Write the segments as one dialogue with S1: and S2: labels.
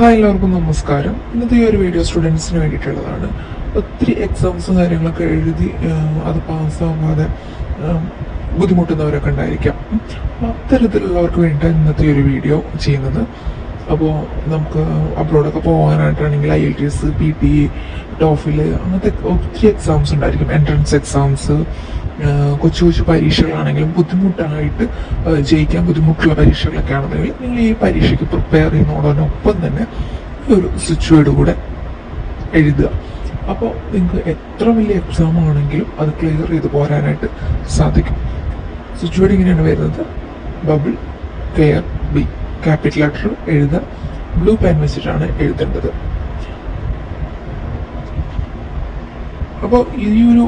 S1: Hi എല്ലാവർക്കും നമസ്കാരം. ഇന്നത്തെ ഈ ഒരു വീഡിയോ സ്റ്റുഡൻസിന് വേണ്ടിയിട്ടുള്ളതാണ്. ഒത്തിരി എക്സാംസും കാര്യങ്ങളൊക്കെ എഴുതി അത് പാസ്സാവാതെ ആ, ബുദ്ധിമുട്ടുന്നവരൊക്കെ ഉണ്ടായിരിക്കാം. അത്തരത്തിലുള്ളവർക്ക് വേണ്ടിയിട്ടാണ് ഇന്നത്തെ ഒരു വീഡിയോ ചെയ്യുന്നത്. അപ്പോൾ നമുക്ക് അബ്രോഡൊക്കെ പോകാനായിട്ടാണെങ്കിൽ I L T S P T ടോഫിൽ അങ്ങനത്തെ ഒത്തിരി എക്സാംസ് ഉണ്ടായിരിക്കും. എൻട്രൻസ് എക്സാംസ് കൊച്ചു കൊച്ചു പരീക്ഷകളാണെങ്കിലും ബുദ്ധിമുട്ടായിട്ട് ജയിക്കാൻ ബുദ്ധിമുട്ടുള്ള പരീക്ഷകളൊക്കെ ആണെന്നുണ്ടെങ്കിൽ നിങ്ങൾ ഈ പരീക്ഷയ്ക്ക് പ്രിപ്പയർ ചെയ്യുന്നതോടൊപ്പം തന്നെ ഒരു സ്വിച്ചുവേഡ് കൂടെ എഴുതുക. അപ്പോൾ നിങ്ങൾക്ക് എത്ര വലിയ എക്സാം ആണെങ്കിലും അത് ക്ലിയർ ചെയ്ത് പോരാനായിട്ട് സാധിക്കും. സ്വിച്ച് വേർഡ് ഇങ്ങനെയാണ് വരുന്നത്. Bubble care B capital letter എഴുതുക. ബ്ലൂ പെൻ വെച്ചിട്ടാണ് എഴുതേണ്ടത്. അപ്പോൾ ഈ ഒരു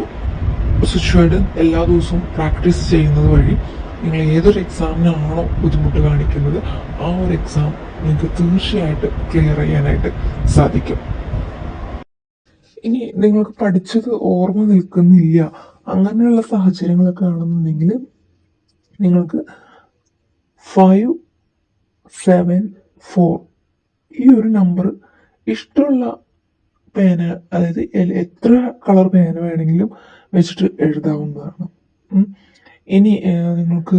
S1: സ്വിച്ചുവേഡ് എല്ലാ ദിവസവും പ്രാക്ടീസ് ചെയ്യുന്നത് വഴി നിങ്ങൾ ഏതൊരു എക്സാമിനാണോ ബുദ്ധിമുട്ട് കാണിക്കുന്നത് ആ ഒരു എക്സാം നിങ്ങൾക്ക് തീർച്ചയായിട്ടും ക്ലിയർ ചെയ്യാനായിട്ട് സാധിക്കും. ഇനി നിങ്ങൾക്ക് പഠിച്ചത് ഓർമ്മ നിൽക്കുന്നില്ല. അങ്ങനെയുള്ള സാഹചര്യങ്ങളൊക്കെ ആണെന്നുണ്ടെങ്കിൽ നിങ്ങൾക്ക് ഫൈവ് സെവൻ ഫോർ ഈ ഒരു നമ്പർ ഇഷ്ടമുള്ള പേന അതായത് എത്ര കളർ പേന വേണമെങ്കിലും വെച്ചിട്ട് എഴുതാവുന്നതാണ്. ഇനി നിങ്ങൾക്ക്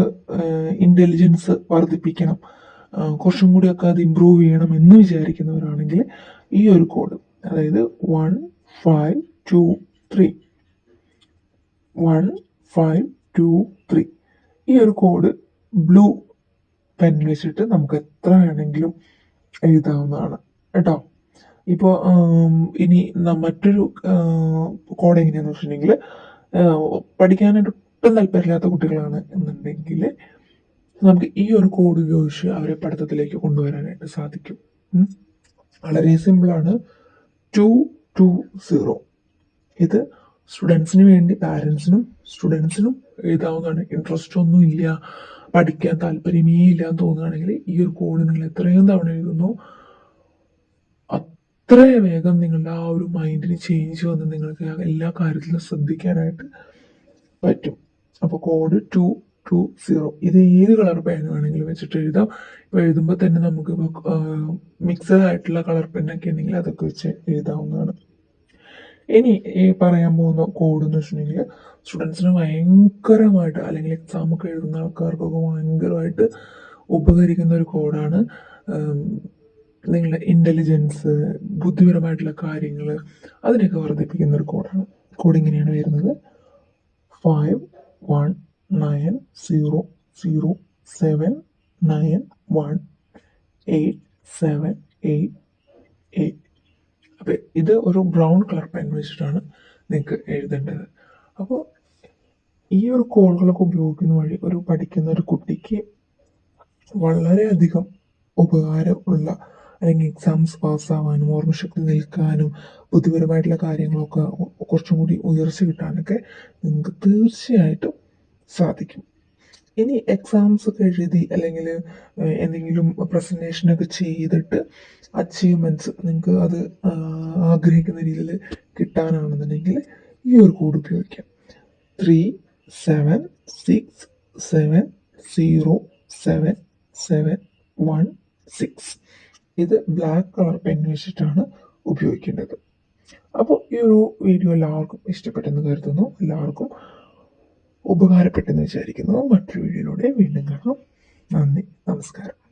S1: ഇന്റലിജൻസ് വർദ്ധിപ്പിക്കണം. കുറച്ചും കുറച്ചും കൂടിയൊക്കെ അത് ഇമ്പ്രൂവ് ചെയ്യണം എന്ന് വിചാരിക്കുന്നവരാണെങ്കിൽ ഈ ഒരു കോഡ് അതായത് one five two three one five two three ഈ ഒരു കോഡ് ബ്ലൂ പെൻ വെച്ചിട്ട് നമുക്ക് എത്ര വേണമെങ്കിലും എഴുതാവുന്നതാണ്. കേട്ടോ? ഇപ്പോൾ ഇനി മറ്റൊരു കോഡ് എങ്ങനെയാന്ന് വെച്ചിട്ടുണ്ടെങ്കിൽ പഠിക്കാനായിട്ട് ഒട്ടും താല്പര്യമില്ലാത്ത കുട്ടികളാണ് എന്നുണ്ടെങ്കിൽ നമുക്ക് ഈ ഒരു കോഡ് ഉപയോഗിച്ച് അവരെ പഠിത്തത്തിലേക്ക് കൊണ്ടുവരാനായിട്ട് സാധിക്കും. വളരെ സിമ്പിളാണ്. Two two zero. ഇത് സ്റ്റുഡൻസിന് വേണ്ടി പാരൻസിനും സ്റ്റുഡൻസിനും എഴുതാവുന്നതാണ്. ഇൻട്രസ്റ്റ് ഒന്നും ഇല്ല. പഠിക്കാൻ താല്പര്യമേ ഇല്ല എന്ന് തോന്നുകയാണെങ്കിൽ ഈ ഒരു കോഡ് നിങ്ങൾ എത്രയും തവണ എഴുതുന്നു. അത്ര വേഗം നിങ്ങളുടെ ആ ഒരു മൈൻഡിന് ചേഞ്ച് വന്ന് നിങ്ങൾക്ക് എല്ലാ കാര്യത്തിലും ശ്രദ്ധിക്കാനായിട്ട് പറ്റും. അപ്പോൾ കോഡ് ടു ടു സീറോ ഇത് ഏത് കളർ പെൻ വേണമെങ്കിലും വെച്ചിട്ട് എഴുതാം. ഇപ്പോൾ എഴുതുമ്പോൾ തന്നെ നമുക്ക് മിക്സഡ് ആയിട്ടുള്ള കളർ പെന്നൊക്കെ ഉണ്ടെങ്കിൽ അതൊക്കെ വെച്ച് എഴുതാവുന്നതാണ്. ഇനി ഈ പറയാൻ പോകുന്ന കോഡ് എന്ന് വെച്ചിട്ടുണ്ടെങ്കിൽ സ്റ്റുഡൻസിന് ഭയങ്കരമായിട്ട് അല്ലെങ്കിൽ എക്സാം ഒക്കെ എഴുതുന്ന ആൾക്കാർക്കൊക്കെ ഭയങ്കരമായിട്ട് ഉപകരിക്കുന്ന ഒരു കോഡാണ് നിങ്ങളുടെ ഇന്റലിജൻസ് ബുദ്ധിപരമായിട്ടുള്ള കാര്യങ്ങൾ അതിനെയൊക്കെ വർദ്ധിപ്പിക്കുന്ന ഒരു കോഡാണ് കോഡ് ഇങ്ങനെയാണ് വരുന്നത്. Five one nine zero zero seven nine one eight seven eight eight അപ്പോൾ ഇത് ഒരു ബ്രൗൺ കളർ പെൻ വെച്ചിട്ടാണ് നിങ്ങൾക്ക് എഴുതേണ്ടത്. അപ്പോൾ ഈ ഒരു കോളുകളൊക്കെ ഉപയോഗിക്കുന്ന വഴി ഒരു പഠിക്കുന്ന ഒരു കുട്ടിക്ക് വളരെയധികം ഉപകാരമുള്ള അല്ലെങ്കിൽ എക്സാംസ് പാസ്സാവാനും ഓർമ്മശക്തി നിൽക്കാനും ബുദ്ധിപരമായിട്ടുള്ള കാര്യങ്ങളൊക്കെ കുറച്ചും കൂടി ഉയർച്ച കിട്ടാനൊക്കെ നിങ്ങൾക്ക് തീർച്ചയായിട്ടും സാധിക്കും. ഇനി എക്സാംസ് ഒക്കെ എഴുതി അല്ലെങ്കിൽ എന്തെങ്കിലും പ്രസന്റേഷനൊക്കെ ചെയ്തിട്ട് അച്ചീവ്മെന്റ്സ് നിങ്ങൾക്ക് അത് ആഗ്രഹിക്കുന്ന രീതിയിൽ കിട്ടാനാണെന്നുണ്ടെങ്കിൽ ഈ ഒരു കോഡ് ഉപയോഗിക്കാം. Three seven six seven zero seven seven one six ഇത് ബ്ലാക്ക് കളർ പെൻ വെച്ചിട്ടാണ് ഉപയോഗിക്കേണ്ടത്. അപ്പോൾ ഈ ഒരു വീഡിയോ എല്ലാവർക്കും ഇഷ്ടപ്പെട്ടെന്ന് കരുതുന്നു. എല്ലാവർക്കും ഉപകാരപ്പെട്ടെന്ന് വിചാരിക്കുന്നു. മറ്റൊരു വീഡിയോയിലൂടെ വീണ്ടും കാണാം. നന്ദി. നമസ്കാരം.